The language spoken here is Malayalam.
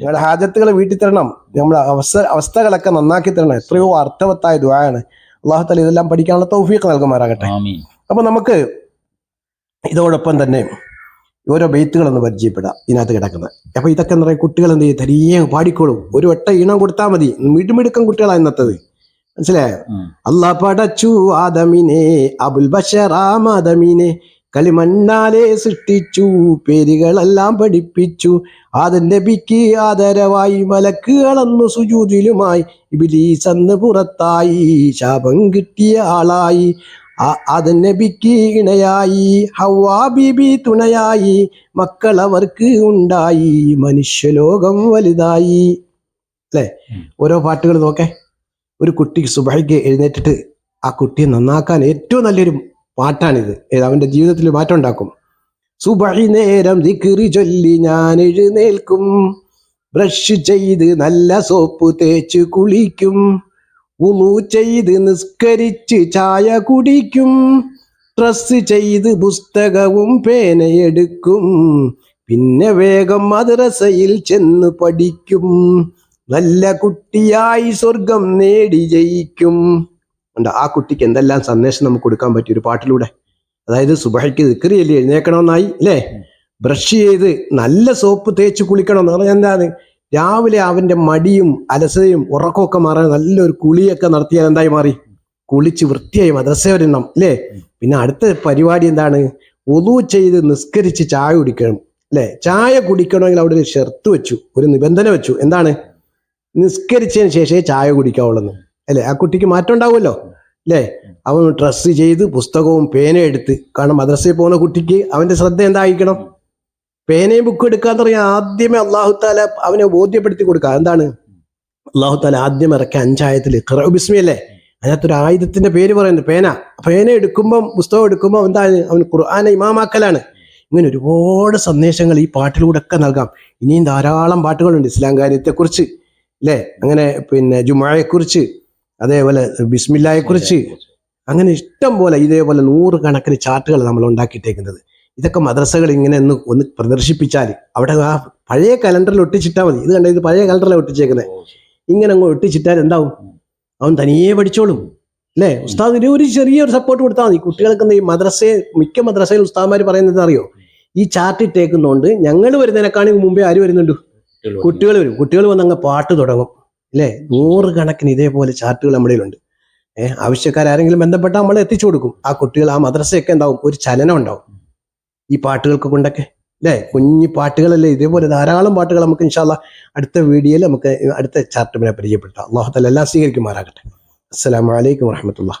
നിങ്ങളുടെ ഹാജത്തുകൾ വീട്ടിൽ തരണം. നമ്മുടെ അവസ്ഥ അവസ്ഥകളൊക്കെ നന്നാക്കി തരണം. എത്രയോ അർത്ഥവത്തായ ദ്വായാണ് അള്ളാഹു തല ഇതെല്ലാം പഠിക്കാനുള്ള തൗഫീഖ് നൽകുമാറാകട്ടെ. അപ്പൊ നമുക്ക് ഇതോടൊപ്പം തന്നെ ഓരോ ബെയ്ത്തുകളൊന്ന് പരിചയപ്പെടാം. ഇതിനകത്ത് കിടക്കുന്നത്. അപ്പൊ ഇതൊക്കെ എന്താ പറയുക കുട്ടികൾ എന്ത് ചെയ്യും? തരിയെ പാടിക്കോളും. ഒരു വട്ട ഈണം കൊടുത്താൽ മതി. മിടുമിടുക്കം കുട്ടികളാണ് ഇന്നത്തത്. മനസ്സിലായോ? അള്ളാഹ് അല്ലാ പടച്ചു ആദമിനെ അബുൽ ബഷറാം ആദമിനെ കളിമണ്ണാലെ സൃഷ്ടിച്ചു പേരുകളെല്ലാം പഠിപ്പിച്ചു. ആദൻ നബിക്ക് ആദരവായി മലക്ക് അളന്നു സുജൂതിലുമായി. ഇബിലീസ് അന്ന് പുറത്തായി ശാപം കിട്ടിയ ആളായി. ആദൻ നബിക്ക് ഇണയായി ഹവാ ബിബി തുണയായി. മക്കൾ അവർക്ക് ഉണ്ടായി മനുഷ്യലോകം വലുതായി. അല്ലേ? ഓരോ പാട്ടുകൾ നോക്കേ. ഒരു കുട്ടിക്ക് സുബൈക്ക് എഴുന്നേറ്റിട്ട് ആ കുട്ടിയെ നന്നാക്കാൻ ഏറ്റവും നല്ലൊരു പാട്ടാണിത്. ഏത് അവന്റെ ജീവിതത്തിൽ മാറ്റം ഉണ്ടാക്കും സുബഹി നേരം ദിക്കിറി ചൊല്ലി ഞാൻ എഴുന്നേൽക്കും. ബ്രഷ് ചെയ്ത് നല്ല സോപ്പ് തേച്ച് കുളിക്കും. ഉളു ചെയ്ത് നിസ്കരിച്ച് ചായ കുടിക്കും. ഡ്രസ് ചെയ്ത് പുസ്തകവും പേനയെടുക്കും. പിന്നെ വേഗം മദ്രസയിൽ ചെന്ന് പഠിക്കും. നല്ല കുട്ടിയായി സ്വർഗം നേടി ജയിക്കും. ഉണ്ട്. ആ കുട്ടിക്ക് എന്തെല്ലാം സന്ദേശം നമുക്ക് കൊടുക്കാൻ പറ്റിയ ഒരു പാട്ടിലൂടെ. അതായത് സുബഹയ്ക്ക് ദിക്റിയല്ലേ എഴുന്നേക്കണമെന്നായി അല്ലേ ബ്രഷ് ചെയ്ത് നല്ല സോപ്പ് തേച്ച് കുളിക്കണം എന്ന് പറഞ്ഞാൽ എന്താണ്? രാവിലെ അവന്റെ മടിയും അലസതയും ഉറക്കമൊക്കെ മാറാൻ നല്ലൊരു കുളിയൊക്കെ നടത്തിയാൽ എന്തായി മാറി? കുളിച്ച് വൃത്തിയായി മദ്രസ വരണം അല്ലേ പിന്നെ അടുത്ത പരിപാടി എന്താണ്? ഒതു ചെയ്ത് നിസ്കരിച്ച് ചായ കുടിക്കണം അല്ലേ ചായ കുടിക്കണമെങ്കിൽ അവിടെ ഒരു ഷെർത്ത് വെച്ചു ഒരു നിബന്ധന വെച്ചു. എന്താണ്? നിസ്കരിച്ചതിന് ശേഷമേ ചായ കുടിക്കാവുള്ളൂ അല്ലേ? ആ കുട്ടിക്ക് മാറ്റം ഉണ്ടാവുമല്ലോ. അല്ലേ? അവൻ ഡ്രസ്സ് ചെയ്ത് പുസ്തകവും പേനയും എടുത്ത് കാരണം മദ്രസയിൽ പോകുന്ന കുട്ടിക്ക് അവന്റെ ശ്രദ്ധ എന്തായിരിക്കണം? പേനയും ബുക്കും എടുക്കാന്ന് പറഞ്ഞാൽ ആദ്യമേ അള്ളാഹു താല അവനെ ബോധ്യപ്പെടുത്തി കൊടുക്കുക. എന്താണ് അള്ളാഹു താല ആദ്യം ഇറക്കിയ അഞ്ചായത്തിൽ ബിസ്മി അല്ലേ അതിനകത്തൊരു ആയുധത്തിന്റെ പേര് പറയുന്നത് പേന. പേന എടുക്കുമ്പം പുസ്തകം എടുക്കുമ്പോൾ എന്താണ്? അവൻ ഖുർആാനെ ഇമാമാക്കലാണ്. ഇങ്ങനെ ഒരുപാട് സന്ദേശങ്ങൾ ഈ പാട്ടിലൂടെ ഒക്കെ നൽകാം. ഇനിയും ധാരാളം പാട്ടുകളുണ്ട് ഇസ്ലാം കാര്യത്തെക്കുറിച്ച്. അല്ലേ? അങ്ങനെ പിന്നെ ജുമായെക്കുറിച്ച് അതേപോലെ ബിസ്മില്ലായെക്കുറിച്ച് അങ്ങനെ ഇഷ്ടം പോലെ ഇതേപോലെ നൂറ് കണക്കിന് ചാർട്ടുകൾ നമ്മൾ ഉണ്ടാക്കിയിട്ടേക്കുന്നത്. ഇതൊക്കെ മദ്രസകൾ ഇങ്ങനെ ഒന്ന് ഒന്ന് പ്രദർശിപ്പിച്ചാൽ അവിടെ ആ പഴയ കലണ്ടറിൽ ഒട്ടിച്ചിട്ടാൽ മതി. ഇത് കണ്ട? ഇത് പഴയ കലണ്ടറിലാണ് ഒട്ടിച്ചേക്കുന്നത്. ഇങ്ങനെ അങ്ങ് ഒട്ടിച്ചിട്ടാൽ എന്താവും? അവൻ തനിയെ പഠിച്ചോളും. അല്ലേ? ഉസ്താദിന് ഒരു ചെറിയൊരു സപ്പോർട്ട് കൊടുത്താൽ മതി. കുട്ടികൾക്ക് ഈ മദ്രസയെ മിക്ക മദ്രസയിൽ ഉസ്താദ്മാർ പറയുന്നത് അറിയോ? ഈ ചാർട്ട് ഇട്ടേക്കുന്നോണ്ട് ഞങ്ങൾ വരുന്നതിനെക്കാണെങ്കിൽ മുമ്പേ ആര് വരുന്നുണ്ട്. കുട്ടികൾ വരും. കുട്ടികൾ വന്ന് അങ്ങ് പാട്ട് തുടങ്ങും. അല്ലേ നൂറുകണക്കിന് ഇതേപോലെ ചാർട്ടുകൾ നമ്മുടെ ഉണ്ട് ഏഹ് ആവശ്യക്കാരെങ്കിലും ബന്ധപ്പെട്ടാൽ നമ്മൾ എത്തിച്ചു കൊടുക്കും. ആ കുട്ടികൾ ആ മദ്രസയൊക്കെ ഉണ്ടാവും ഒരു ചലനം ഉണ്ടാവും. ഈ പാട്ടുകൾക്ക് കൊണ്ടൊക്കെ അല്ലേ കുഞ്ഞു പാട്ടുകളല്ലേ? ഇതേപോലെ ധാരാളം പാട്ടുകൾ നമുക്ക് ഇൻഷാല്ല അടുത്ത വീഡിയോയിൽ നമുക്ക് അടുത്ത ചാർട്ടുമിനെ പരിചയപ്പെടുത്താം. അള്ളാഹു തല എല്ലാം സ്വീകരിക്കുമാറാകട്ടെ. അസ്സലാമലൈക്കും വാഹമത്തുള്ള